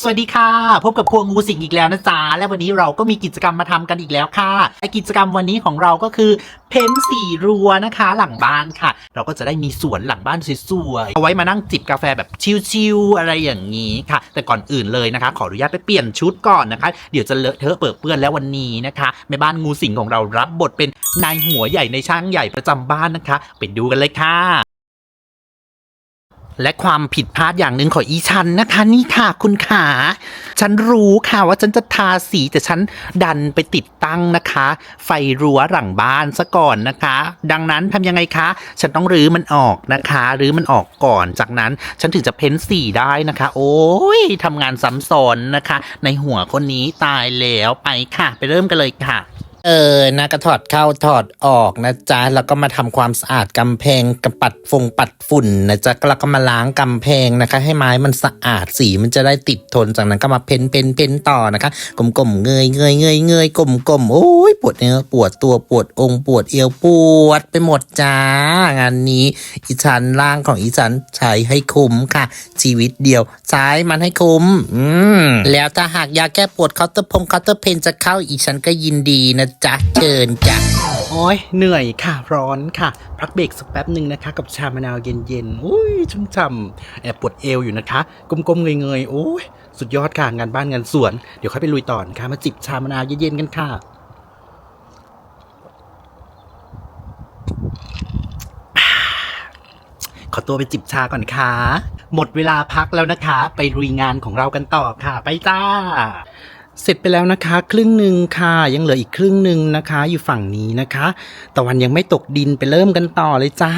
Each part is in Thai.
สวัสดีค่ะ พบกับครัวงูสิงอีกแล้วนะจ๊ะ และวันนี้เราก็มีกิจกรรมมาทำกันอีกแล้วค่ะไอกิจกรรมวันนี้ของเราก็คือเพ้นสีรัวนะคะ หลังบ้านค่ะ เราก็จะได้มีสวนหลังบ้านสวยๆเอาไว้มานั่งจิบกาแฟแบบชิลๆอะไรอย่างนี้ค่ะ แต่ก่อนอื่นเลยนะคะ ขออนุญาตไปเปลี่ยนชุดก่อนนะคะ เดี๋ยวจะเลอะเทอะเปิดเปื้อนแล้ววันนี้นะคะแม่บ้านงูสิงของเรารับบทเป็นนายหัวใหญ่ในช่างใหญ่ประจำบ้านนะคะ ไปดูกันเลยค่ะ และความผิดพลาดอย่างหนึ่งของอีฉันนะคะนี่ค่ะคุณขาฉันรู้ค่ะว่าฉันจะทาสีแต่ฉันดันไปติดตั้งนะคะ ไฟรั้วหลังบ้านซะก่อนนะคะ ดังนั้นทำยังไงคะ ฉันต้องรื้อมันออกนะคะรื้อมันออกก่อนจากนั้นฉันถึงจะเพ้นสีได้นะคะ โอ้ยทำงานซ้ำซ้อนนะคะ ในหัวคนนี้ตายแล้วไปค่ะ ไปเริ่มกันเลยค่ะ เออนะก็ถอดเข้าถอดออกนะจ๊ะ แล้วก็มาทำความสะอาดกำแพงกับปัดฟงปัดฝุ่นนะจ๊ะ แล้วก็มาล้างกำแพงนะคะ ให้ไม้มันสะอาดสีมันจะได้ติดทน จากนั้นก็มาเพ้นเพ้นเพ้นต่อนะคะกลมๆเงยเงยเงยเงยกลมกลมโอ้ยปวดเนื้อปวดตัวปวดองค์ปวดเอวปวดไปหมดจ้างานนี้ อีฉันร่างของอีฉันใช้ให้คุ้มค่ะ ชีวิตเดียวใช้มันให้คุ้มอืมแล้วถ้าหากยาแก้ปวดเคาน์เตอร์พงเคาน์เตอร์เพนจะเข้าอีฉันก็ยินดีนะจ๊ะเชิญจ้ะโอ้ยเหนื่อยค่ะ ร้อนค่ะพักเบรกสักแป๊บหนึ่งนะคะ กับชามะนาวเย็นๆอุ้ยชุ่มฉ่ำแอบปวดเอวอยู่นะคะกลมๆเงยๆโอ้ยสุดยอดค่ะ งานบ้านงานสวนเดี๋ยวค่อยไปลุยต่อนะคะมาจิบชามะนาวเย็นๆกันค่ะขอตัวไปจิบชาก่อนค่ะ หมดเวลาพักแล้วนะคะ ไปลุยงานของเรากันต่อค่ะ ไปจ้า เสร็จไปแล้วนะคะ ครึ่งหนึ่งค่ะ ยังเหลืออีกครึ่งหนึ่งนะคะ อยู่ฝั่งนี้นะคะตะวันยังไม่ตกดินไปเริ่มกันต่อเลยจ้า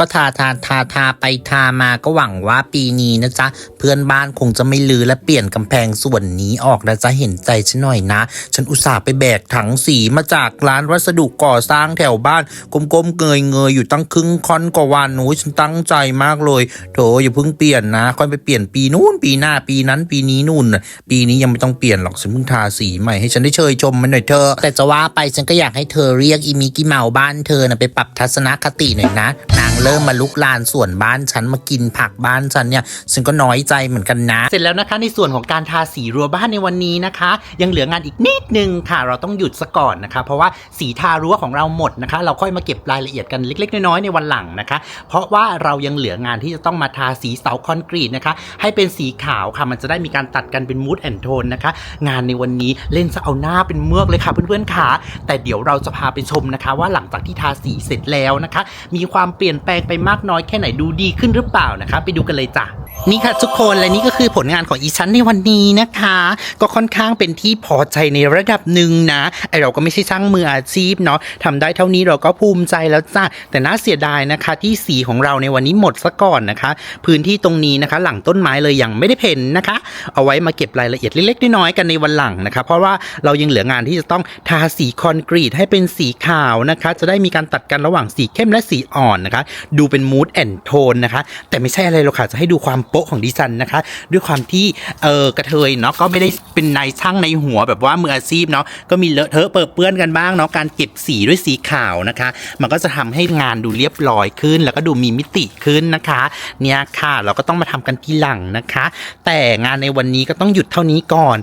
ก็ทาทาทาทาไปทามาก็หวังว่าปีนี้นะจ๊ะ เพื่อนบ้านคงจะไม่ลือและเปลี่ยนกำแพงส่วนนี้ออกนะจ๊ะเห็นใจฉันหน่อยนะ ฉันอุตส่าห์ไปแบกถังสีมาจากร้านวัสดุก่อสร้างแถวบ้านกลมๆเงยเงยๆอยู่ตั้งครึ่งค่อนกว่าวันโอ้ยฉันตั้งใจมากเลยโถอย่าเพิ่งเปลี่ยนนะค่อยไปเปลี่ยนปีนู้นปีหน้าปีนั้นปีนี้นู่น ปีนี้ยังไม่ต้องเปลี่ยนหรอกฉันเพิ่งทาสีใหม่ให้ฉันได้เชยชมมันหน่อยเธอ แต่จะว่าไปฉันก็อยากให้เธอเรียกอีมิกิเมาบ้านเธอนะไปปรับทัศนคติหน่อยนะนาง เริ่มมาลุกลานส่วนบ้านฉันมากินผักบ้านฉันเนี่ยฉันก็น้อยใจเหมือนกันนะ เสร็จแล้วนะคะในส่วนของการทาสีรั้วบ้านในวันนี้นะคะ ยังเหลืองานอีกนิดนึงค่ะ เราต้องหยุดซะก่อนนะคะ เพราะว่าสีทารั้วของเราหมดนะคะ เราค่อยมาเก็บรายละเอียดกันเล็ก ๆ น้อยๆในวันหลังนะคะ เพราะว่าเรายังเหลืองานที่จะต้องมาทาสีเสาคอนกรีตนะคะ ให้เป็นสีขาวค่ะมันจะได้มีการตัดกันเป็นมูดแอนโทนนะคะงานในวันนี้เล่นจะเอาหน้าเป็นเมือกเลยค่ะเพื่อนๆค่ะแต่เดี๋ยวเราจะพาไปชมนะคะ ว่าหลังจากที่ทาสีเสร็จแล้วนะคะ มีความเปลี่ยนแปลงปลงไปมากน้อยแค่ไหนดูดีขึ้นหรือเปล่านะคะไปดูกันเลยจ้ะ นี่ค่ะทุกคนและนี่ก็คือผลงานของอีชั้นในวันนี้นะคะ ก็ค่อนข้างเป็นที่พอใจในระดับหนึ่งนะไอเราก็ไม่ใช่ช่างมืออาชีพเนาะทำได้เท่านี้เราก็ภูมิใจแล้วจ้ะแต่น่าเสียดายนะคะ ที่สีของเราในวันนี้หมดซะก่อนนะคะ พื้นที่ตรงนี้นะคะ หลังต้นไม้เลยยังไม่ได้เพ้นนะคะ เอาไว้มาเก็บรายละเอียดเล็กๆน้อยๆกันในวันหลังนะคะ เพราะว่าเรายังเหลืองานที่จะต้องทาสีคอนกรีตให้เป็นสีขาวนะคะ จะได้มีการตัดกันระหว่างสีเข้มและสีอ่อนนะคะ ดูเป็นมูดแอนโทนนะคะ แต่ไม่ใช่อะไรหรอกค่ะจะให้ดูความโป๊ะของดิฉันนะคะ ด้วยความที่เออกระเทยเนาะก็ไม่ได้เป็นนายช่างในหัวแบบว่ามืออาชีพเนาะก็มีเลอะเทอะเปิดเปื้อนกันบ้างเนาะการเก็บสีด้วยสีขาวนะคะ มันก็จะทำให้งานดูเรียบร้อยขึ้น แล้วก็ดูมีมิติขึ้นนะคะ เนี่ยค่ะเราก็ต้องมาทำกันทีหลังนะคะ แต่งานในวันนี้ก็ต้องหยุดเท่านี้ก่อน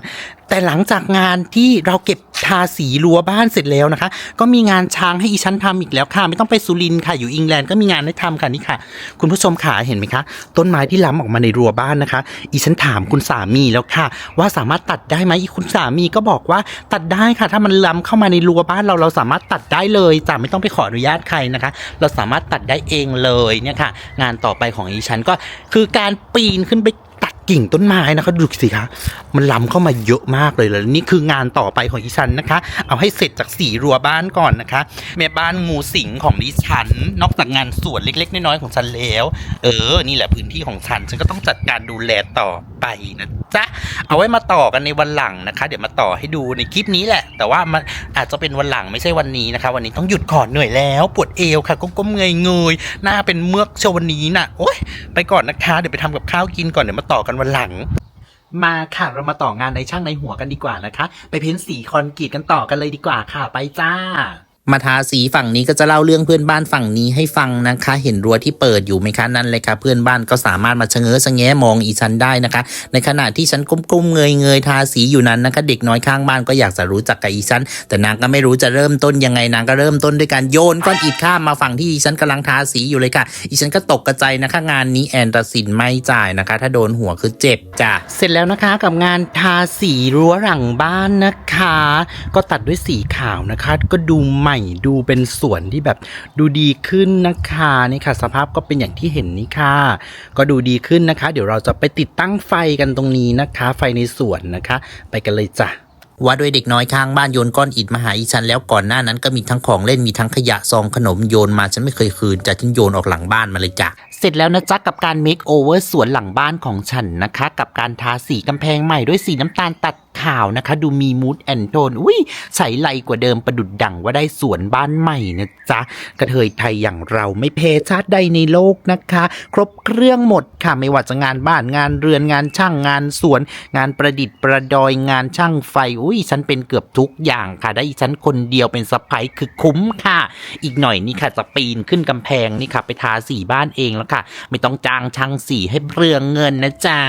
แต่หลังจากงานที่เราเก็บทาสีรั้วบ้านเสร็จแล้วนะคะ ก็มีงานช้างให้อีชั้นทำอีกแล้วค่ะ ไม่ต้องไปสุรินทร์ค่ะอยู่อังกฤษก็มีงานให้ทำค่ะนี่ค่ะ คุณผู้ชมขาเห็นไหมคะ ต้นไม้ที่ล้ำออกมาในรั้วบ้านนะคะ อีชั้นถามคุณสามีแล้วค่ะ ว่าสามารถตัดได้ไหมอีคุณสามีก็บอกว่าตัดได้ค่ะ ถ้ามันล้ำเข้ามาในรั้วบ้านเราเราสามารถตัดได้เลยจ้ะไม่ต้องไปขออนุญาตใครนะคะ เราสามารถตัดได้เองเลยเนี่ยค่ะ งานต่อไปของอีชั้นก็คือการปีนขึ้นไปตัดกิ่งต้นไม้นะคะดูสิคะมันล้ำเข้ามาเยอะมากเลยแล้วนี่คืองานต่อไปของอีฉันนะคะ เอาให้เสร็จจากสีรั้วบ้านก่อนนะคะแม่บ้านงูสิงของดิฉัน นอกจากงานส่วนเล็กๆน้อยๆของฉันแล้ว เออ นี่แหละพื้นที่ของฉัน ฉันก็ต้องจัดการดูแลต่อไปนะจ๊ะ เอาไว้มาต่อกันในวันหลังนะคะ เดี๋ยวมาต่อให้ดูในคลิปนี้แหละ แต่ว่ามันอาจจะเป็นวันหลังไม่ใช่วันนี้นะคะ วันนี้ต้องหยุดก่อนเหนื่อยแล้ว ปวดเอวค่ะก้มๆเงยเงยๆหน้าเป็นเมือกโชว์วันนี้น่ะโอ๊ยไปก่อนนะคะ เดี๋ยวไปทำกับข้าวกินก่อนเดี๋ยวมาต่อกันวันหลัง มาค่ะเรามาต่องานในช่างในหัวกันดีกว่านะคะ ไปเพ้นสีคอนกรีตกันต่อกันเลยดีกว่าค่ะไปจ้า มาทาสีฝั่งนี้ก็จะเล่าเรื่องเพื่อนบ้านฝั่งนี้ให้ฟังนะคะ เห็นรั้วที่เปิดอยู่ไหมคะนั่นเลยค่ะ เพื่อนบ้านก็สามารถมาชะเง้อชะแงมองอีฉันได้นะคะ ในขณะที่ฉันก้มๆเงยเงยทาสีอยู่นั้นนะคะ เด็กน้อยข้างบ้านก็อยากจะรู้จักกับอีฉันแต่นางก็ไม่รู้จะเริ่มต้นยังไงนางก็เริ่มต้นด้วยการโยนก้อนอิฐข้ามมาฝั่งที่อีฉันกำลังทาสีอยู่เลยค่ะ อีฉันก็ตกกระใจนะคะ งานนี้แอนตัดสินไม่จ่ายนะคะ ถ้าโดนหัวคือเจ็บจ้ะเสร็จแล้วนะคะกับงานทาสีรั้วหลังบ้านนะคะ ก็ตัดด้วยสีขาวนะคะ ก็ดูใหม่ดูเป็นสวนที่แบบดูดีขึ้นนะคะนี่ค่ะ สภาพก็เป็นอย่างที่เห็นนี่ค่ะ ก็ดูดีขึ้นนะคะ เดี๋ยวเราจะไปติดตั้งไฟกันตรงนี้นะคะ ไฟในสวนนะคะ ไปกันเลยจ้ะว่าด้วยเด็กน้อยข้างบ้านโยนก้อนอิฐมาหาอีฉันแล้วก่อนหน้านั้นก็มีทั้งของเล่นมีทั้งขยะซองขนมโยนมาฉันไม่เคยคืนจะฉันโยนออกหลังบ้านมาเลยจ้ะเสร็จแล้วนะจ๊ะกับการ make over สวนหลังบ้านของฉันนะคะ กับการทาสีกำแพงใหม่ด้วยสีน้ำตาลตัด ขาวนะคะ ดูมีมูดแอนโทนอุ้ยใสไลกว่าเดิมประดุดดั่งว่าได้สวนบ้านใหม่นะจ๊ะ กระเทยไทยอย่างเราไม่เพชาติใดในโลกนะคะ ครบเครื่องหมดค่ะ ไม่ว่าจะงานบ้านงานเรือนงานช่างงานสวน งานประดิษฐ์ประดอยงานช่างไฟอุ้ยฉันเป็นเกือบทุกอย่างค่ะ ได้ฉันคนเดียวเป็นสะพ้ยคือคุ้มค่ะ อีกหน่อยนี่ค่ะจะปีนขึ้นกำแพงนี่ค่ะ ไปทาสีบ้านเองแล้วค่ะ ไม่ต้องจ้างช่างสีให้เปลืองเงินนะจ๊ะ